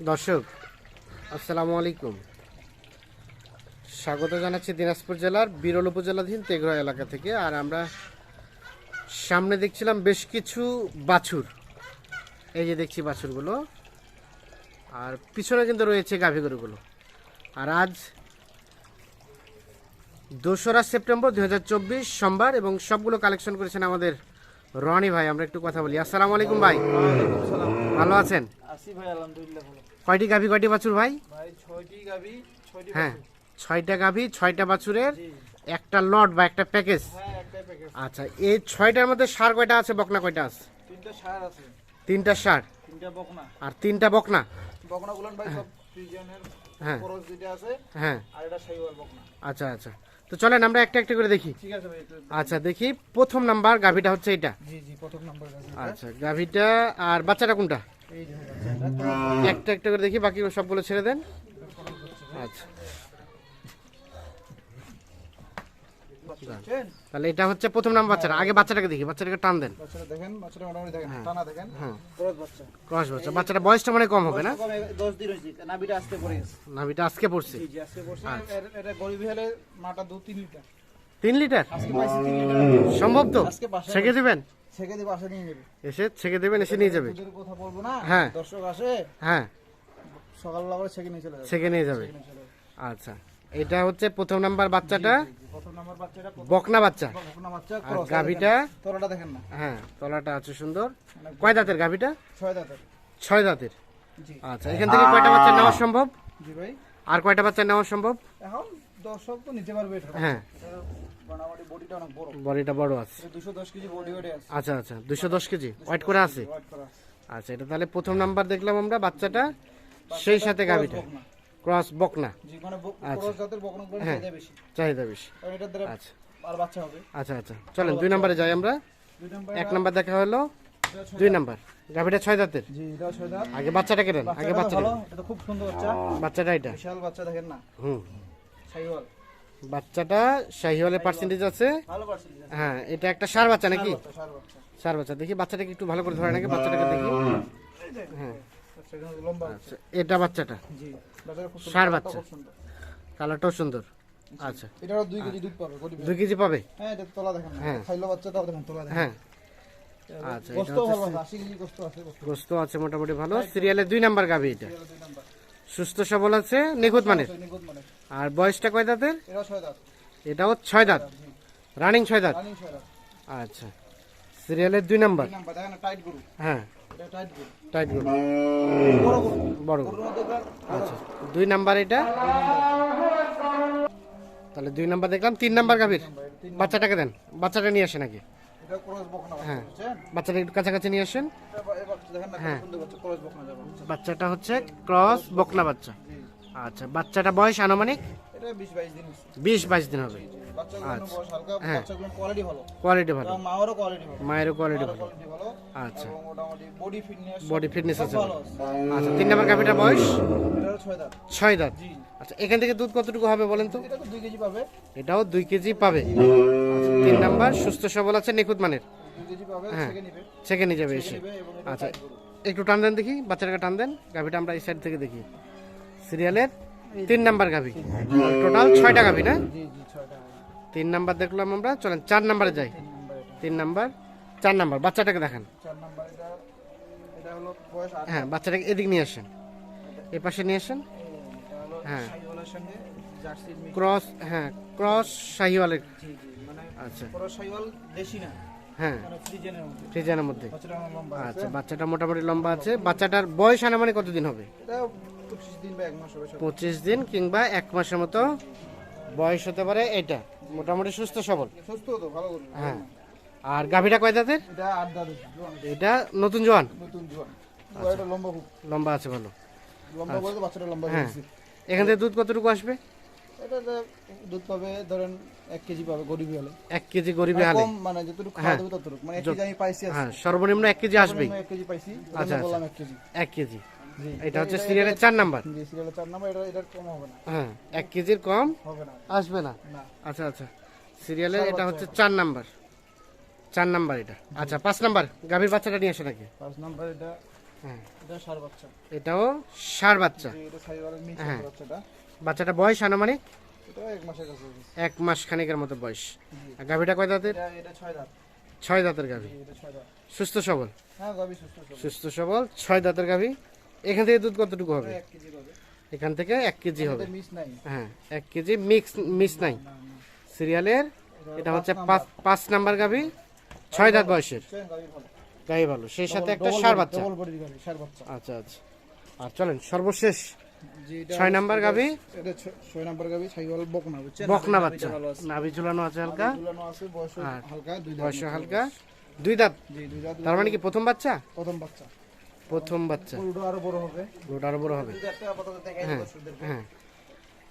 দর্শক আসসালামু আলাইকুম। স্বাগত জানাচ্ছি দিনাজপুর জেলার বিরল উপজেলাধীন তেঘরা এলাকা থেকে আর আমরা সামনে দেখছিলাম বেশ কিছু বাছুর। এই যে দেখছি বাছুরগুলো আর পিছনে কিন্তু রয়েছে গাভী গরুগুলো। আর আজ দোসরা সেপ্টেম্বর দু হাজার চব্বিশ সোমবার এবং সবগুলো কালেকশন করেছেন আমাদের রনি ভাই। আমরা একটু কথা বলি। আসসালামু আলাইকুম ভাই। ভালো আছেন? আসি ভাই আলহামদুলিল্লাহ ভালো। কয়টি গাভী কয়টি বাছুর ভাই? ছয়টি হ্যাঁ ছয়টা গাভী ছয়টা বাছুরের একটা লট বা একটা প্যাকেজ? হ্যাঁ আচ্ছা এই ছয়টার মধ্যে সার কয়টা আছে বকনা কয়টা আছে? তিনটা সার আছে। তিনটা সার। তিনটা বকনা। আর তিনটা বকনা? বকনা ভাই সব ফ্রিজিয়ানের হ্যাঁ। যেটা আছে হ্যাঁ। আর এটা সাইওয়াল বকনা আচ্ছা আচ্ছা। তো চলেন আমরা একটা একটা করে দেখি। ঠিক আছে ভাই আচ্ছা দেখি প্রথম নাম্বার গাভীটা হচ্ছে এটা। জি জি প্রথম নাম্বার আচ্ছা গাভীটা আর বাচ্চাটা কোনটা? এই যে একটা একটা করে দেখি বাকি সবগুলো ছেড়ে দেন। আচ্ছা। তাহলে এটা হচ্ছে প্রথম নাম্বার বাচ্চাটা। আগে বাচ্চাটাকে দেখি বাচ্চাটাকে টান দেন। বাচ্চাটা দেখেন বাচ্চাটা মোটামুটি দেখেন টানা দেখেন। হ্যাঁ। ক্রস বাচ্চা। ক্রস বাচ্চা। বাচ্চাটা বয়সটা মানে কম হবে না? কমে 10 দিন হইছে নাবিটা আসতে পড়ে গেছে। নাভিটা আজকে পড়ছে। জি জি আজকে পড়ছে। এটা গরিবি হলে মাটা 2 3 লিটার। তিন লিটার? আজকে পাইছি 3 লিটার। সম্ভব তো? আজকে ছেঁকে দিবেন? ছেকে দিয়ে বাসা নিয়ে যাবে এসে ছেঁকে দেবেন এসে নিয়ে যাবে। কথা বলব না। হ্যাঁ। দর্শক আসে। হ্যাঁ। সকালবেলা করে ছেকে নিয়ে চলে যাবে। ছেঁকে নিয়ে যাবে। আচ্ছা। এটা হচ্ছে প্রথম নাম্বার বাচ্চাটা। বকনা বাচ্চা। আর ক্রস গাভীটা? তোরাটা দেখেন না। হ্যাঁ তলাটা আছে সুন্দর। কয় দাঁতের গাভীটা? ছয় দাঁতের। ছয় দাঁতের। আচ্ছা এখান থেকে কয়টা বাচ্চা নেওয়া সম্ভব? জি ভাই। আর কয়টা বাচ্চা নেওয়া সম্ভব? এখন দর্শক তো নিতে পারবে এটা। হ্যাঁ। বডিটা বড়। বডিটা বড় আছে। আচ্ছা আচ্ছা দুশো দশ কেজি? ওয়েট করে আছে? ওয়েট করা আছে। আচ্ছা এটা তাহলে প্রথম নাম্বার দেখলাম আমরা বাচ্চাটা সেই সাথে গাভীটা। ক্রস বকনা। বক- আচ্ছা। হ্যাঁ। চাহিদা বেশি। আচ্ছা। আচ্ছা আচ্ছা। চলেন দুই নম্বরে যাই আমরা। এক নাম্বার দেখা হলো দুই নাম্বার। গাভীটা ছয় দাঁতের? আগে বাচ্চাটাকে দেন আগে বাচ্চাটা বাচ্চাটা খুব সুন্দর বাচ্চা। বাচ্চাটা এটা? বিশাল বাচ্চা দেখেন না। হুম। বাচ্চাটা শাহিওয়ালের পার্সেন্টেজ আছে? হ্যাঁ এটা একটা সার বাচ্চা নাকি? সার বাচ্চা দেখি বাচ্চাটাকে একটু ভালো করে ধরে নাকি বাচ্চাটাকে দেখি। হ্যাঁ। এটা আচ্ছা এটা বাচ্চাটা? জি কালারটা বাচ্চা। কালারটাও সুন্দর। আচ্ছা। এটারও দুই কেজি দুধ পাবে কেজি পাবে? হ্যাঁ এটা তোলা দেখেন। হ্যাঁ। খাইলো দেখেন তোলা দেখেন। হ্যাঁ। আচ্ছা এটা গোস্ত ভালো আছে আশি কেজি গোস্ত আছে গোস্ত। গোস্ত আছে মোটামুটি ভালো। নাম্বার এটা। নাম্বার। সুস্থ সবল আছে নিখুঁত মানের। মানে আর বয়সটা কয় দাঁতের? এটাও ছয় দাঁত। এটাও ছয় দাঁত। রানিং ছয় দাঁত? আচ্ছা। সিরিয়ালের দুই নাম্বার? হ্যাঁ। টাইট গরু বড় গরু আচ্ছা। দুই নাম্বার এটা? তাহলে দুই নাম্বার দেখলাম, তিন নাম্বার গাভীর। বাচ্চাটাকে দেন। বাচ্চাটা নিয়ে আসেন বাচ্চা হ্যাঁ। বাচ্চাটা কাছাকাছি নিয়ে আসেন। হ্যাঁ। বাচ্চাটা হচ্ছে ক্রস বকনা বাচ্চা। আচ্ছা বাচ্চাটা বয়স আনুমানিক? এটা বিশ বাইশ দিন হচ্ছে। বিশ বাইশ দিন হবে। বাচ্চাগুলো আচ্ছা। হালকা হ্যাঁ। বাচ্চাগুলো কোয়ালিটি ভালো। কোয়ালিটি ভালো। মায়েরও কোয়ালিটি ভালো। মায়েরও কোয়ালিটি ভালো। আচ্ছা। মোটামুটি বডি ফিটনেস বডি ফিটনেস আছে। আচ্ছা তিন নাম্বার গাভীটার বয়স? এটারও ছয় দাঁত। ছয় দাঁত। আচ্ছা এখান থেকে দুধ কতটুকু হবে বলেন তো? এটা তো দুই কেজি পাবে। এটাও দুই কেজি পাবে। আচ্ছা, তিন নাম্বার সুস্থ সবল আছে নিখুঁত মানের? দুই কেজি পাবে হ্যাঁ। থেকে নিবে। ছেঁকে নিয়ে যাবে এসে। আচ্ছা একটু টান দেন দেখি বাচ্চাটাকে টান দেন। গাভিটা আমরা এই সাইড থেকে দেখি। সিরিয়ালের তিন নাম্বার গাভি। টোটাল ছয়টা গাভি না? তিন নাম্বার দেখলাম আমরা চলেন চার নাম্বারে যাই। তিন নাম্বার চার নাম্বার বাচ্চাটাকে দেখান। হ্যাঁ বাচ্চাটাকে এদিক নিয়ে আসেন। এ পাশে নিয়ে আসেন। হ্যাঁ। ক্রস হ্যাঁ ক্রস শাহিওয়ালের মানে আচ্ছা। শাহিওয়াল দেশি না। হ্যাঁ। মানে ফ্রিজেনের মধ্যে। আচ্ছা বাচ্চাটা মোটামুটি লম্বা আছে। বাচ্চাটার বয়স আনুমানিক কতদিন হবে? পঁচিশ দিন কিংবা এক মাসের মতো বয়স হতে পারে এটা। মোটামুটি সুস্থ সবল? সুস্থ তো ভালো হ্যাঁ। আর গাভীটা কয় দাঁতের? এটা নতুন জোয়ান? নতুন জোয়ান। আচ্ছা। লম্বা আছে ভালো। লম্বা বাচ্চাটা লম্বা হ্যাঁ। এখান থেকে দুধ কতটুকু আসবে? এটা দুধ পাবে ধরেন এক কেজি পাবে গরিবি হলে। এক কেজি গরিবে আর হালে। কম মানে যতটুকু খাওয়া দেবে ততটুকু। মানে এক কেজি আমি পাইছি হ্যাঁ সর্বনিম্ন এক কেজি আসবেই। আমি এক কেজি পাইছি আচ্ছা, আচ্ছা। বললাম এক কেজি। এক কেজি। এটা হচ্ছে সিরিয়ালের চার নাম্বার। জি সিরিয়ালের চার নাম্বার। এটা কম হবে না। হ্যাঁ এক কেজির কম হবে না। আসবে না। আচ্ছা আচ্ছা। সিরিয়ালের এটা হচ্ছে চার নাম্বার। চার নাম্বার এটা। আচ্ছা পাঁচ নাম্বার। গাভীর বাচ্চাটা নিয়ে আসে নাকি? পাঁচ নাম্বার এটা হ্যাঁ। এটা সার বাচ্চা। এটাও ষাঁড় বাচ্চা। এটা মিক্স হ্যাঁ। বাচ্চাটা। বাচ্চাটা বয়স আনুমানিক? এক মাস খানিকের মতো বয়স। গাভীটা কয় দাঁতের? ছয় দাঁতের গাভী। দাঁত। সুস্থ সবল? হ্যাঁ সুস্থ সবল। ছয় দাঁতের গাভী। এখান থেকে দুধ কতটুকু হবে? এখান থেকে এক কেজি হবে। হ্যাঁ এক কেজি মিক্স মিস নাই। সিরিয়ালের এটা হচ্ছে পাঁচ নাম্বার। গাভী। ছয় দাঁত বয়সের। গাবি ভালো। গাভী ভালো সেই সাথে একটা সার বাচ্চা। আচ্ছা আচ্ছা। আর চলেন সর্বশেষ ছয় নাম্বার গাভী? এটা ছয় নাম্বার গাবি বকনা বুঝছেন? বকনা বাচ্চা। নাভি ঝুলানো আছে হালকা? ঝুলানো আছে বয়স হালকা দুই দাঁত বয়স হালকা? দুই দাঁত? দুই দাঁত। তার মানে কি প্রথম বাচ্চা? প্রথম বাচ্চা। প্রথম বাচ্চা। গরুটা আরও বড় হবে। লোড আরও বড় হবে। হ্যাঁ। হ্যাঁ।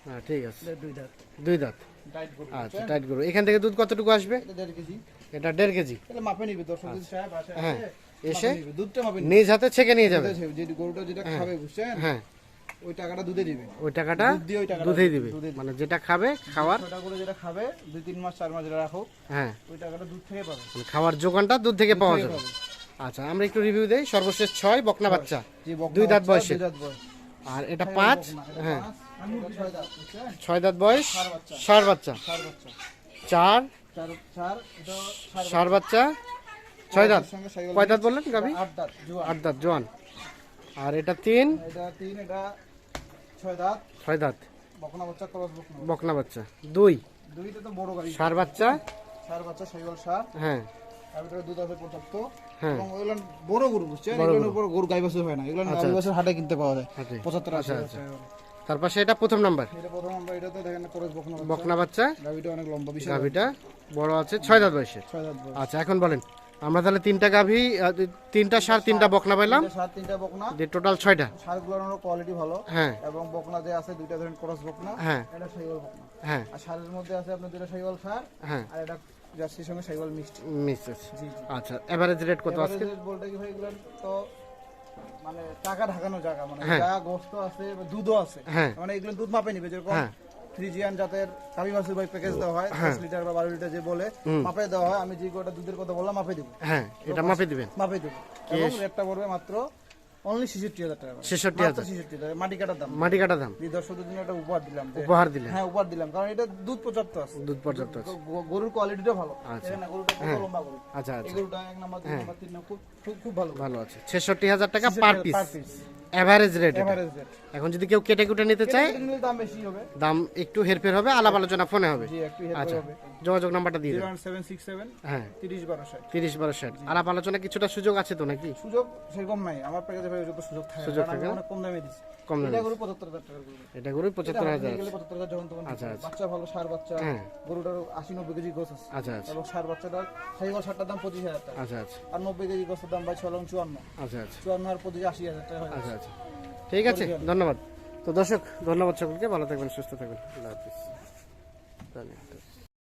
হ্যাঁ ঠিক আছে। দুই দাঁত। দুই দাঁত। টাইট গরু আচ্ছা টাইট করব এখান থেকে দুধ কতটুকু আসবে? এটা দেড় কেজি। এটা দেড় কেজি। তাহলে মাপে নিবে দর্শক আসে হ্যাঁ, এসে দুধটা মাপে নিজ হাতে ছেঁকে নিয়ে যাবে। যে গরুটা যেটা খাবে বুঝছেন? হ্যাঁ। ওই টাকাটা দুধে দিবে। ওই টাকাটা দুধেই দিবে। মানে যেটা খাবে খাওয়ার। ছটা করে যেটা খাবে দুই তিন মাস চার মাস যেটা রাখো হ্যাঁ। ওই টাকাটা দুধ থেকে পাবে। মানে খাওয়ার যোগানটা দুধ থেকে পাওয়া যাবে। আচ্ছা আমরা একটু রিভিউ দেই। সর্বশেষ ছয় বকনা বাচ্চা। দুই দাঁত বয়সে। আর এটা পাঁচ হ্যাঁ। পাঁচ, মুরগি ছয় দাঁত, বয়স ষাঁড় বাচ্চা। চার ষাঁড় বাচ্চা। ছয় দাঁত। কয় দাঁত বললেন গাবি আট দাঁত জোয়ান। আর এটা তিন? এটা তিন এটা ছয় দাঁত। ছয় দাঁত। বকনা বাচ্চা ক্রস বকনা বকনা বাচ্চা। দুই। দুইটা তো বড় গাড়ি। ষাঁড় বাচ্চা? সার হ্যাঁ। দুধ আছে পর্যাপ্ত। হ্যাঁ। এবং বড় গরু বুঝছেন? এগুলোর উপর গরু গাই বাছুর হয় না। এগুলো আচ্ছা, গাই বাছুর হাটে কিনতে পাওয়া যায়। হাটে। পঁচাত্তর আশি আচ্ছা। তার পাশে এটা প্রথম নাম্বার? এটা প্রথম এটা তো দেখেন ক্রস বকনা বাচ্চা। বকনা বাচ্চা? গাভিটা অনেক লম্বা গাভিটা বড় আছে। ছয় দাঁত বয়সের? ছয় দাঁত বয়স। আচ্ছা এখন বলেন। আমরা তাহলে তিনটা গাভী তিনটা সার তিনটা বকনা তিনটা সার তিনটা বকনা। যে টোটাল ছয়টা। সারগুলোর কোয়ালিটি ভালো। হ্যাঁ। এবং বকনা যে আছে দুইটা ধরেন ক্রস বকনা হ্যাঁ। এটা সাইকেল বকনা। হ্যাঁ। আর সারের মধ্যে আছে আপনার দুইটা সাইকেল সার হ্যাঁ। আর এটা জার্সির সঙ্গে সাইকেল মিক্সড। আছে। জি আচ্ছা এভারেজ রেট কত আজকে? Average বলতে কি ভাই এগুলো তো মানে টাকা ঢাকানো জায়গা মানে হ্যাঁ। যা গোস্ত আছে দুধও আছে। হ্যাঁ। মানে এগুলো দুধ মাপে নিবে যেরকম হ্যাঁ। ফ্রিজিয়ান জাতের ভাই প্যাকেজ দেওয়া হয় দশ লিটার বা বারো লিটার যে বলে মাপে দেওয়া হয়। আমি যে কটা দুধের কথা বললাম মাপে দিব। হ্যাঁ এটা মাপে দিবেন। মাপে দেবো। এবং রেটটা পড়বে মাত্র অনলি ছেষট্টি হাজার টাকা করে। 66,000 মাত্র 66,000 মাটি কাটার দাম। মাটি কাটা দাম। এই দর্শকদের জন্য একটা উপহার দিলাম। উপহার দিলেন। হ্যাঁ উপহার দিলাম। কারণ এটা দুধ পর্যাপ্ত আছে। দুধ পর্যাপ্ত আছে। গরুর কোয়ালিটিটা ভালো। আচ্ছা। গরুটা কত লম্বা গরু। আচ্ছা আচ্ছা। গরুটা এক নাম্বার দুই নাম্বার তিন নাম্বার খুব খুব খুব ভালো ভালো আছে। ছেষট্টি হাজার টাকা পার পিস এভারেজ রেট এখন যদি কেউ কেটে কুটে নিতে চায় দাম বেশি হবে। দাম একটু হেরফের হবে আলাপ আলোচনা ফোনে হবে। আচ্ছা যোগাযোগ নাম্বারটা দিয়ে সেভেন হ্যাঁ। তিরিশ বারো ষাট। তিরিশ বারো ষাট। আলাপ আলোচনা কিছুটা সুযোগ আছে তো নাকি? সুযোগ সেরকম নাই। আমার প্যাকেজে সুযোগ থাকে সুযোগ থাকে? কম দামে দিচ্ছি। কম দামে। এটা গরু পঁচাত্তর হাজার টাকার গরু। এটা পঁচাত্তর হাজার। যখন তখন আচ্ছা। আচ্ছা। বাচ্চা ভালো সার বাচ্চা হ্যাঁ। গরুটার আশি নব্বই কেজি গোছ আছে। আচ্ছা আচ্ছা। এবং সার বাচ্চাটার সাইকেল সারটার দাম পঁচিশ হাজার টাকা। আচ্ছা আচ্ছা। আর কেজি গোছের দাম ভাই আচ্ছা আচ্ছা। আর টাকা আচ্ছা আচ্ছা। ঠিক আছে ধন্যবাদ। তো দর্শক ধন্যবাদ সকলকে। ভালো থাকবেন সুস্থ থাকবেন। আল্লাহ হাফিজ। ধন্যবাদ।